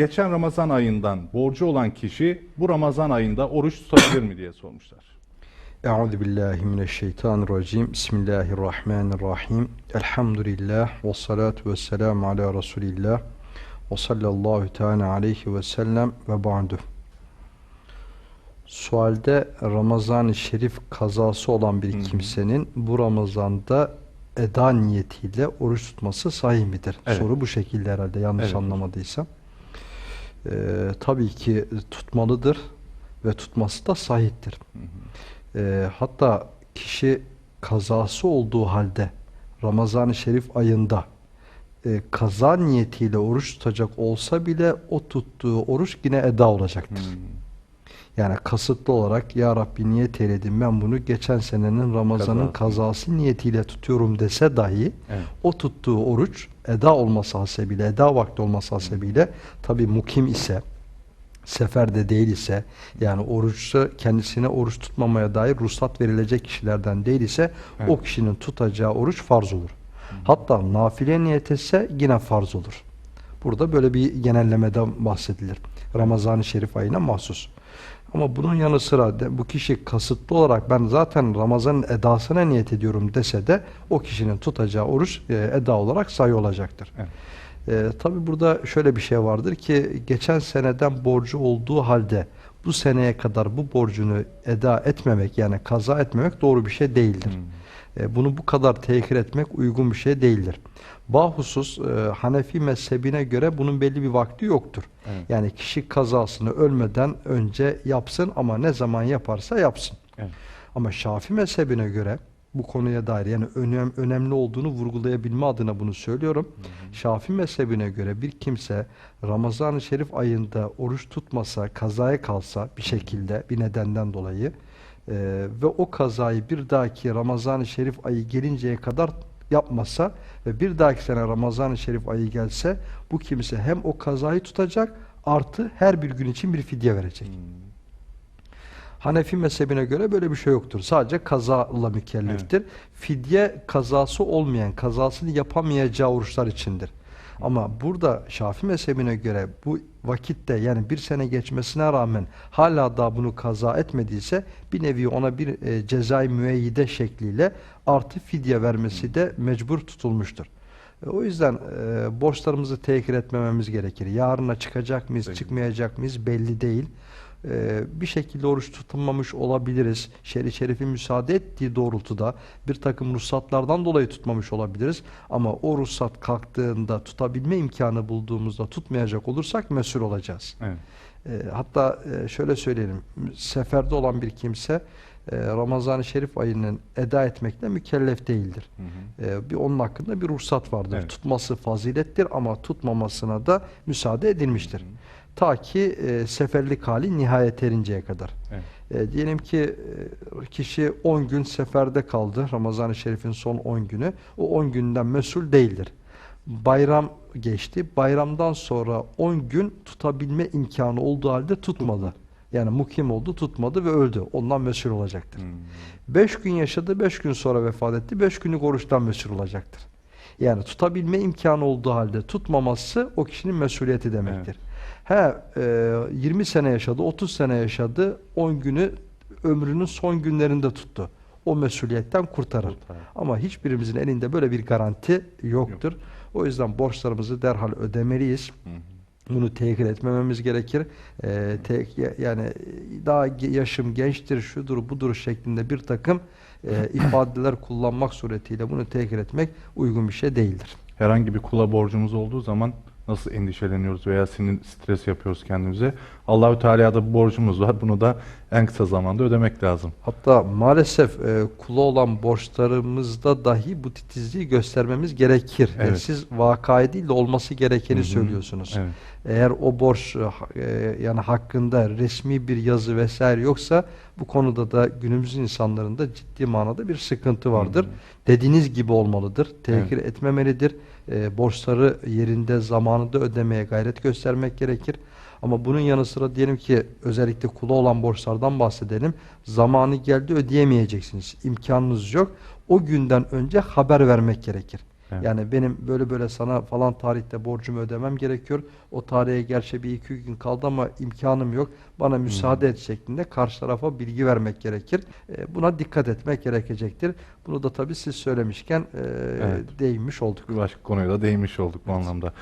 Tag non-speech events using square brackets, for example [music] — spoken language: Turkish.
geçen Ramazan ayından borcu olan kişi bu Ramazan ayında oruç tutabilir mi diye sormuşlar. Euzu billahi mineşşeytanirracim. Bismillahirrahmanirrahim. Elhamdülillah ve salatu vesselam ala Resulillah ve sallallahu teala aleyhi ve sellem ve ba'du. Sualde Ramazan-ı Şerif kazası olan bir kimsenin bu Ramazan'da eda niyetiyle oruç tutması sahih midir? Evet. Soru bu şekilde herhalde yanlış Evet anlamadıysam. Ee, tabii ki tutmalıdır ve tutması da sahiptir. Ee, hatta kişi kazası olduğu halde Ramazan-ı Şerif ayında e, kaza niyetiyle oruç tutacak olsa bile o tuttuğu oruç yine eda olacaktır. Hmm. Yani kasıtlı olarak Ya Rabbi niyet eyledim ben bunu geçen senenin Ramazan'ın Kazası. kazası niyetiyle tutuyorum dese dahi Evet. o tuttuğu oruç eda olması hasebiyle, eda vakti olması hasebiyle tabi mukim ise, seferde değil ise, yani oruçta kendisine oruç tutmamaya dair ruhsat verilecek kişilerden değil ise Evet. o kişinin tutacağı oruç farz olur. Hatta nafile niyet etse yine farz olur. Burada böyle bir genellemeden bahsedilir. Ramazan-ı Şerif ayına mahsus. Ama bunun yanı sıra de, bu kişi kasıtlı olarak ben zaten Ramazan'ın edasına niyet ediyorum dese de o kişinin tutacağı oruç e, eda olarak sayı olacaktır. Evet. E, Tabi burada şöyle bir şey vardır ki geçen seneden borcu olduğu halde bu seneye kadar bu borcunu eda etmemek yani kaza etmemek doğru bir şey değildir. Hmm. E, Bunu bu kadar tehir etmek uygun bir şey değildir. Bahusus e, Hanefi mezhebine göre bunun belli bir vakti yoktur. Evet. Yani kişi kazasını ölmeden önce yapsın ama ne zaman yaparsa yapsın. Evet. Ama Şafi mezhebine göre bu konuya dair yani önem, önemli olduğunu vurgulayabilme adına bunu söylüyorum. Şafi mezhebine göre bir kimse Ramazan-ı Şerif ayında oruç tutmasa, kazaya kalsa bir şekilde bir nedenden dolayı e, ve o kazayı bir dahaki Ramazan-ı Şerif ayı gelinceye kadar yapmasa ve bir dahaki sene Ramazan-ı Şerif ayı gelse bu kimse hem o kazayı tutacak artı her bir gün için bir fidye verecek. Hmm. Hanefi mezhebine göre böyle bir şey yoktur. Sadece kazayla mükelleftir. Fidye kazası olmayan, kazasını yapamayacağı oruçlar içindir. Ama burada Şafi mezhebine göre bu vakitte yani bir sene geçmesine rağmen hala da bunu kaza etmediyse bir nevi ona bir e, cezai müeyyide şekliyle artı fidye vermesi de mecbur tutulmuştur. E, O yüzden e, borçlarımızı tehir etmememiz gerekir. Yarına çıkacak mıyız, Peki. çıkmayacak mıyız belli değil. E, bir şekilde oruç tutulmamış olabiliriz. Şer'i şerifin müsaade ettiği doğrultuda bir takım ruhsatlardan dolayı tutmamış olabiliriz. Ama o ruhsat kalktığında tutabilme imkanı bulduğumuzda tutmayacak olursak mesul olacağız. Evet. E, hatta e, şöyle söyleyelim. Seferde olan bir kimse e, Ramazan-ı Şerif ayının eda etmekle mükellef değildir. Hı hı. E, bir onun hakkında bir ruhsat vardır. Evet. Tutması fazilettir ama tutmamasına da müsaade edilmiştir. Hı hı. Ta ki e, seferlik hali nihayet erinceye kadar. Evet. E, diyelim ki e, kişi 10 gün seferde kaldı. Ramazan-ı Şerif'in son 10 günü. O 10 günden mesul değildir. Bayram geçti. Bayramdan sonra 10 gün tutabilme imkanı olduğu halde tutmadı. Yani mukim oldu, tutmadı ve öldü. Ondan mesul olacaktır. Hmm. 5 gün yaşadı, 5 gün sonra vefat etti. 5 günlük oruçtan mesul olacaktır. Yani tutabilme imkanı olduğu halde tutmaması o kişinin mesuliyeti demektir. He, e, 20 sene yaşadı, 30 sene yaşadı, 10 günü ömrünün son günlerinde tuttu. O mesuliyetten kurtarır. Kurtarır. Ama hiçbirimizin elinde böyle bir garanti yoktur. O yüzden borçlarımızı derhal ödemeliyiz. Hı hı. Bunu tehir etmememiz gerekir. Ee, te- yani daha yaşım gençtir, şudur budur şeklinde bir takım e, [clears throat] ifadeler kullanmak suretiyle bunu tehir etmek uygun bir şey değildir. Herhangi bir kula borcumuz olduğu zaman nasıl endişeleniyoruz veya sinir stres yapıyoruz kendimize? Allahü Teala'da bir borcumuz var. Bunu da en kısa zamanda ödemek lazım. Hatta maalesef e, kula olan borçlarımızda dahi bu titizliği göstermemiz gerekir. Yani Evet. siz vakayı değil de olması gerekeni Hı hı. söylüyorsunuz. Evet. Eğer o borç e, e, yani hakkında resmi bir yazı vesaire yoksa bu konuda da günümüz insanlarında ciddi manada bir sıkıntı vardır. Hı hı. Dediğiniz gibi olmalıdır. Tehir etmemelidir. E, borçları yerinde zamanında ödemeye gayret göstermek gerekir. Ama bunun yanı sıra diyelim ki özellikle kula olan borçlardan bahsedelim. Zamanı geldi ödeyemeyeceksiniz. İmkanınız yok. O günden önce haber vermek gerekir. Evet. Yani benim böyle böyle sana falan tarihte borcumu ödemem gerekiyor. O tarihe gerçi bir iki gün kaldı ama imkanım yok. Bana müsaade et şeklinde karşı tarafa bilgi vermek gerekir. E, Buna dikkat etmek gerekecektir. Bunu da tabii siz söylemişken e, Evet. değinmiş olduk. Başka konuya da değinmiş olduk bu Evet. anlamda.